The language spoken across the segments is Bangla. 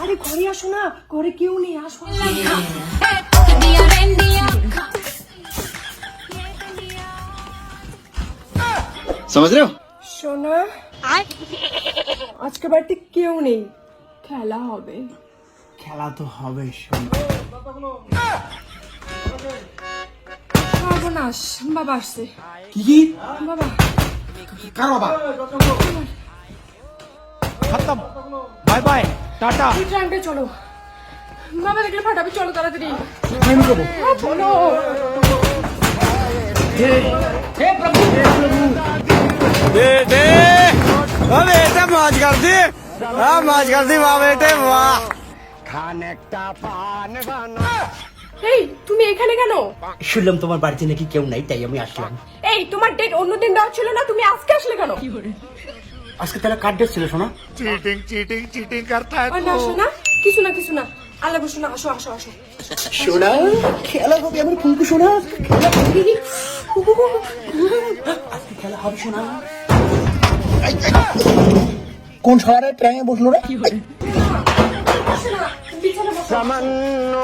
আরে ঘরে আসো না ঘরে কেউ নেই আসো। সমাজ সোনা আজকে বাড়িতে কেউ নেই। খেলা হবে। খেলা তো হবে সর্বনাশ বাবা আসছে। কি? বাবা। কার বাবা? খতম। Bye bye. টাটা। ট্রামটা চলো। মামা দেখলে ফাটাবে চলো তাড়াতাড়ি। আমি যাব চলো হে হে প্রভু হে প্রভু। দে দে ও বেটা মাছ করদি হ্যাঁ মাছ করদি বাবা বেটে বাহ খানিকটা পান বানা। এই তুমি এখানে কেন? শুনলাম তোমার বাড়িতে নাকি কেউ নাই তাই আমি আসলাম। এই তোমার ডেট অন্য দিন দেওয়া ছিল না তুমি আজকে আসলে কেন? আজকে তাহলে কার ডেট ছিল শোনা চিটিং চিটিং চিটিং করতা হ্যায় না শোনা কিছু না কিছু না। আল্লাহ শোনা আসো আসো আসো। শোনা খেলা হবে আমার ফুলকু শোনা আজকে খেলা হবে। শোনা কোন শহরে ট্রেনে বসল রে? কি হবে সামান্য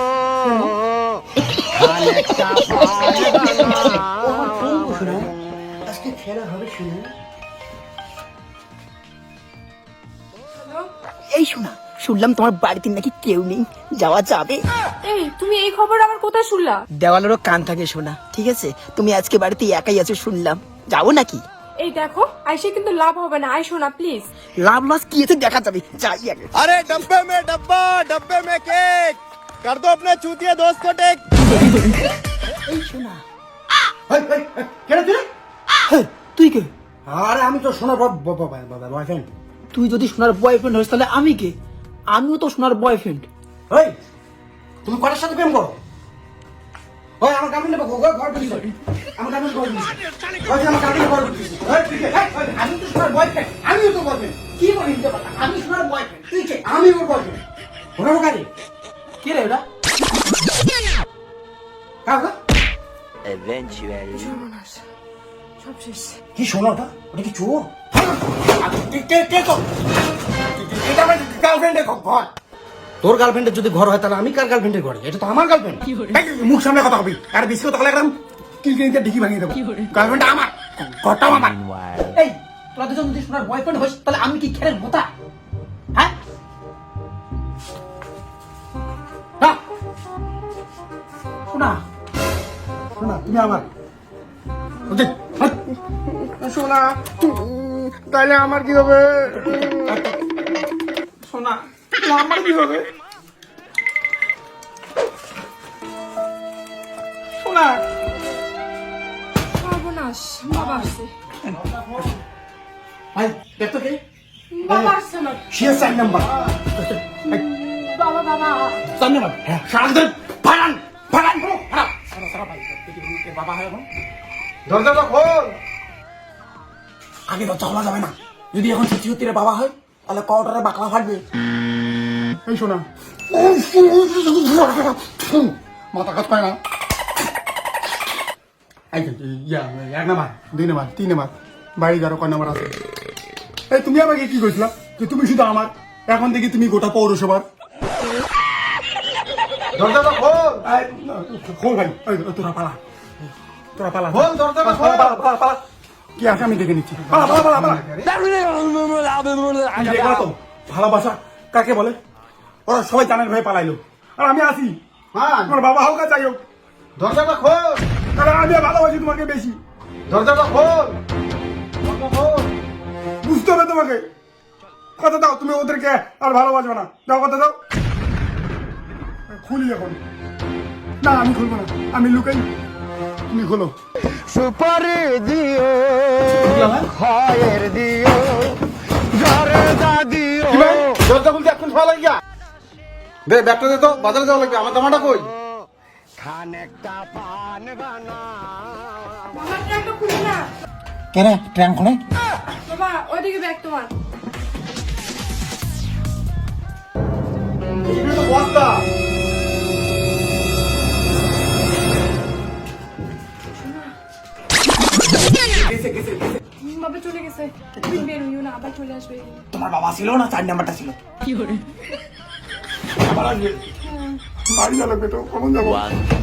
শুনলাম তোমার বাড়িতে নাকি কেউ নেই। যাওয়া যাবে। এই তুমি এই খবর আমার কোথায় শুনলা? দেওয়ালেরও কান থাকে শোনা ঠিক আছে? তুমি আজকে বাড়িতে একাই আছো শুনলাম। যাব নাকি? এই দেখো আইসে কিন্তু লাভ হবে না। আইসো না প্লিজ লাভ লস কি আছে দেখা যাবে? যাই আগে। আরে ডাব্বে মে ডাব্বা ডাব্বে মে কেক। কর দো আপনা চুতিয়া দোস্ত কো টেক। এই শোনা কেন তুই তুই কে? আরে আমি তো সোনার বয়ফ্রেন্ড তুই যদি সোনার বয়ফ্রেন্ড হইস তাহলে আমি কে? আমিও তো সোনার বয়ফ্রেন্ড এই তুমি কার সাথে প্রেম করো? ওই আমার গার্লফ্রেন্ড ঘর ঘর ঢুকিস আমার গার্লফ্রেন্ড ঘর ঢুকিস ওই আমার গার্লফ্রেন্ড ঘর ঢুকিস ওই ওই, আমি তো সোনার বয়ফ্রেন্ড আমিও তো বয়ফ্রেন্ড কি বলি দিতে পারলাম আমি সোনার বয়ফ্রেন্ড তুই কে আমি ওর বয়ফ্রেন্ড ওরা গাড়ি? কে রে ওটা কাকা সর্বনাশ। সব শেষ। কি শোনো ওটা? ওটা কি চোর? কে কে কে তো? এটা আমার গার্লফ্রেন্ডের ঘর। তোর গার্লফ্রেন্ডের যদি ঘর হয় তাহলে আমি কার গার্লফ্রেন্ডের ঘরে? এটা তো আমার গার্লফ্রেন্ড মুখ সামনে কথা হবে আর বেশি কথা বলে একদম কিলকিলিতে ডিকি ভাঙিয়ে দেবো। গার্লফ্রেন্ডটা আমার। ঘরটাও আমার। এই তোরা দুজন যদি শোনার বয়ফ্রেন্ড হইস তাহলে আমি কি খেলের মোতা? হ্যাঁ? না। শোনা। শোনা তুমি আমার। সোনা তাহলে আমার কি হবে? সোনা আমার কি হবে? সোনা সর্বনাশ বাবা আসছে। ভাই দেখতো কে বাবা আসছে না। সে চার নাম্বার। বাবা বাবা। চার নাম্বার। হ্যাঁ সারা ধরে ফাড়ান ফাড়ান। ফাড়া সারা সারা ভাই দেখি তুমি কে বাবা হয় এখন। দরজাটা খোল। আগে দরজা খোলা যাবে না। যদি এখন সত্যি সত্যি বাবা হয় তাহলে কটারে বাকলা ফাটবে। এই শোনা। মাথা কাজ পায় না। এক নাম্বার দুই নাম্বার তিন নাম্বার বাড়ি যারো কয় নাম্বার আছে? এই তুমি আমাকে কি কইছিলা? যে তুমি শুধু আমার এখন দেখি তুমি গোটা পৌরসভার। দরজাটা খোল। এই, না, খোল ভাই তোরা পালা। তোরা পালা। খোল, দরজাটা খোল। পালা, পালা, পালা, পালা। কি আছে আমি দেখে নিচ্ছি? পালা পালা পালা পালা। তো ভালোবাসা কাকে বলে? ওরা সবাই জানার ভয়ে পালাইলো। আর আমি আসি। হ্যাঁ। তোমার বাবা হোক আর যাই হোক। দরজাটা খোল। আমি ভালোবাসি তোমাকে বেশি। দরজাটা খোল দরজা খোল। বুঝতে হবে তোমাকে। কথা দাও তুমি ওদেরকে আর ভালোবাসবে না। দাও কথা দাও। খুলি এখন। না আমি খুলবো না। আমি লুকাই। তুমি খোলো। সুপারি দিও খয়ের দিও জরদা দিও। দরজা খুলতে এখন ভালো লাগিয়া দে ব্যাগটা দে তো বাজারে যাওয়া লাগবে আমার জামাটা কই? খানে পান বানা বাবা ট্রাঙ্কটা খুলে? না কেন ট্রেন খুলে বাবা ওইদিকে ব্যাগ তোমার। বস্তা? বাবা চলে গেছে। তুমি বের হইও না আবার চলে আসবে। তোমার বাবা ছিল না? চার নাম্বারটা ছিল। বাড়ি যা লাগবে তো কখন যাব?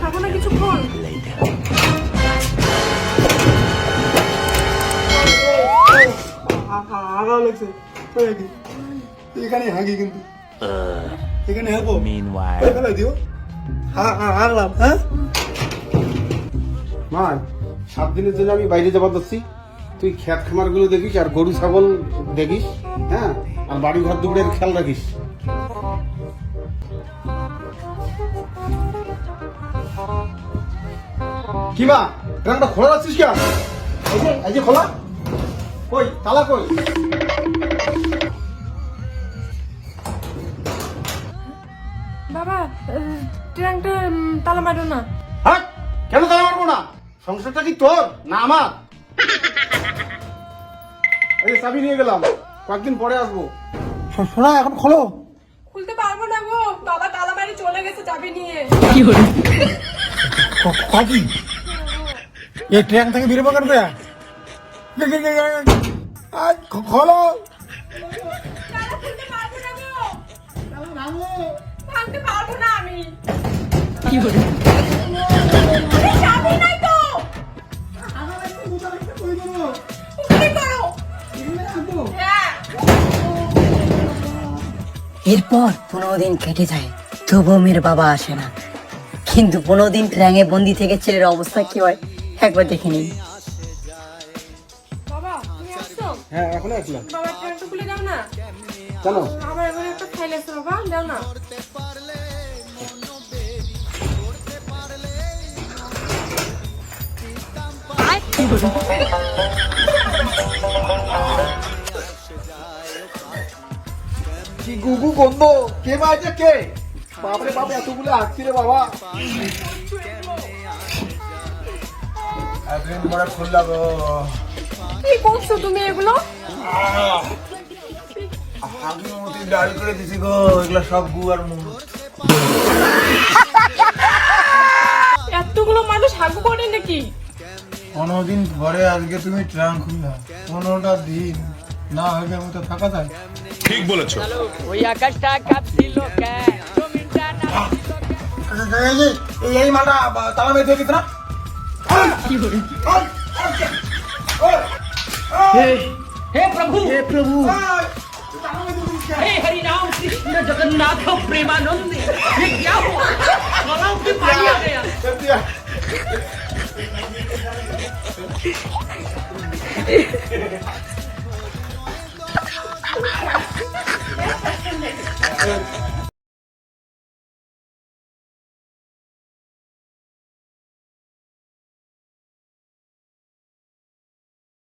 থাকো না কিছুক্ষণ আগা লাগছে। এখানে হাগি কিন্তু। এখানে হাগো। Meanwhile. ফেলে দিও। আগলাম হ্যাঁ? মা সাত দিনের জন্য আমি বাইরে যাবার যাচ্ছি তুই খেত খামারগুলো দেখিস আর গরু ছাগল দেখিস হ্যাঁ? আর বাড়ি ঘর দুপুরের খেয়াল রাখিস। কি মা ট্রানটা খোলা রাখছিস কি আর? এই যে এই যে খোলা। কই তালা কই? বাবা ট্রাঙ্কটা তালা মারো না। হ্যাঁ কেন তালা মারবো না? সংসারটা কি তোর না আমার? এই যে চাবি নিয়ে গেলাম। কয়েকদিন পরে আসব। শোনা এখন খোলো। খুলতে পারব না গো। বাবা তালা মারি চলে গেছে চাবি নিয়ে। কাকি এই ট্রেন থেকে বেরোবো কেন খোলো। তালা খুলতে পারব না গো। ভাঙতে পারব না আমি। আরে, চাবি নাই তো। এরপর পনেরো দিন কেটে যায় তবুও মেয়ের বাবা আসে না। কিন্তু পনেরো দিন ট্র্যাঙে বন্দি থেকে ছেলের অবস্থা কি হয় একবার দেখে নিন। বাবা তুমি আসছো? হ্যাঁ এখন আসলাম। বাবা খুলে দাও না। কেন? আমার এবার একটা ফাইল আছে বাবা দাও না। কি গুগু গন্ধ? কে মাঝে কে? বাপরে বাপ এতগুলো আসছি রে বাবা। একদিন পরে খুললাম কি করছ তুমি এগুলো? আগের মতো ডাল করে দিছি গো এগুলো সব গু আর মুখ। এতগুলো মানুষ হাগু করে নাকি? পনেরো দিন পরে আজকে তুমি ট্রাঙ্ক খুললা পনেরোটা দিন না হবে আমি তো থাকা যায় ঠিক বলেছো এই যে, এই- এই মালটা বা- তালা মেরে দিয়ে দিতে না हे प्रभु हे प्रभु हे हरि राम कृष्ण जगन्नाथ प्रेमानंद ये क्या हुआ गलाव में पानी आ गया এই yeah, I can make it.